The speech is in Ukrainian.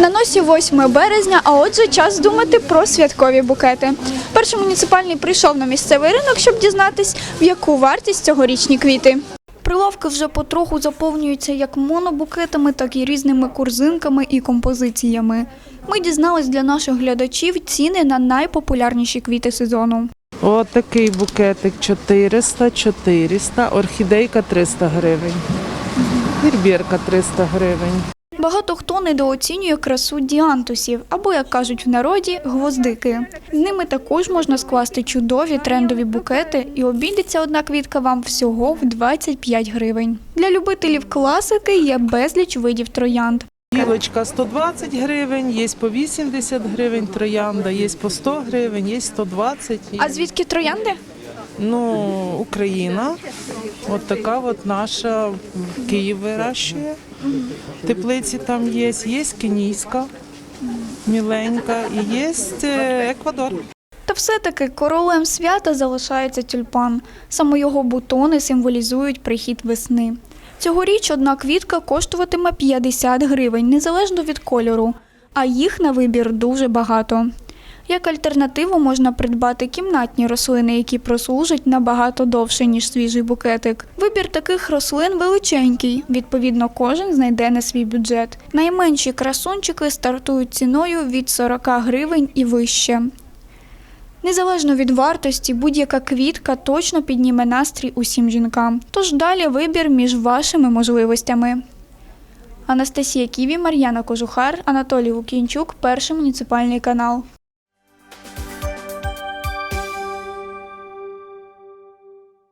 На носі 8 березня, а отже, час думати про святкові букети. Перший муніципальний прийшов на місцевий ринок, щоб дізнатись, в яку вартість цьогорічні квіти. Прилавки вже потроху заповнюються як монобукетами, так і різними корзинками і композиціями. Ми дізнались для наших глядачів ціни на найпопулярніші квіти сезону. От такий букетик 400, 400, орхідейка 300 гривень. Гірбірка 300 гривень. Багато хто недооцінює красу діантусів, або, як кажуть в народі, гвоздики. З ними також можна скласти чудові трендові букети, і обійдеться одна квітка вам всього в 25 гривень. Для любителів класики є безліч видів троянд. Гілочка 120 гривень, є по 80 гривень троянда, є по 100 гривень, є 120. є- А звідки троянди? Ну, Україна. От така от наша Київ вирощує. Теплиці там є, є кенійська, міленька і є е, Еквадор. Та все-таки королем свята залишається тюльпан. Саме його бутони символізують прихід весни. Цьогоріч одна квітка коштуватиме 50 гривень, незалежно від кольору, а їх на вибір дуже багато. Як альтернативу можна придбати кімнатні рослини, які прослужать набагато довше, ніж свіжий букетик. Вибір таких рослин величенький, відповідно, кожен знайде на свій бюджет. Найменші красунчики стартують ціною від 40 гривень і вище. Незалежно від вартості, будь-яка квітка точно підніме настрій усім жінкам. Тож далі вибір між вашими можливостями. Анастасія Ківі, Мар'яна Кожухар, Анатолій Лукінчук, перший муніципальний канал.